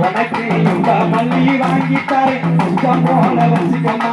உனக்கு இந்த வாங்கித்தாரே போல வச்சுக்கமா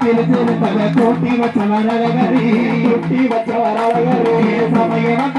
తిరు తిరు తల కోటి వచ్చవరగరి కొట్టి వచ్చవరగరి సమయమట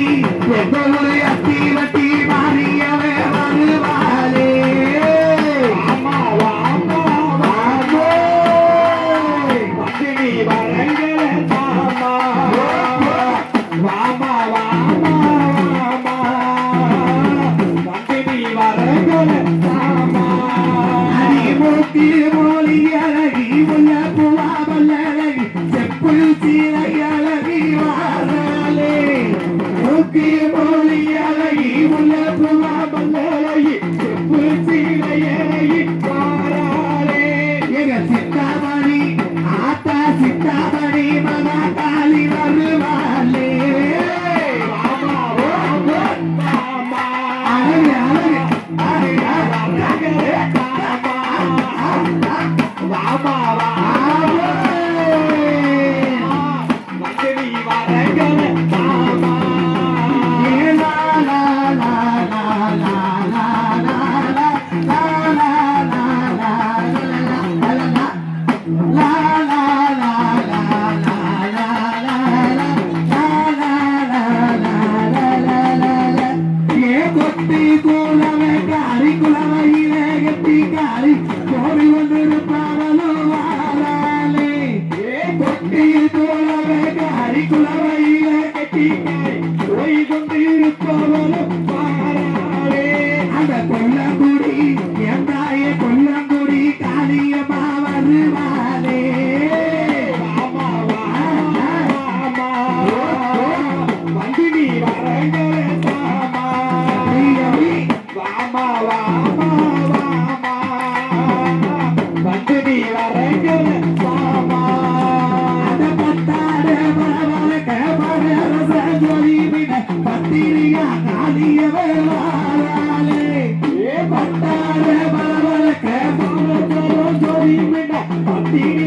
Thank. திருக்கோவலும் பாராளே அந்த கொல்லங்குடி எந்தாய கொல்லங்குடி காளியம்மா வருவாளே வந்தினி வரங்களே சாமா வாமா வா be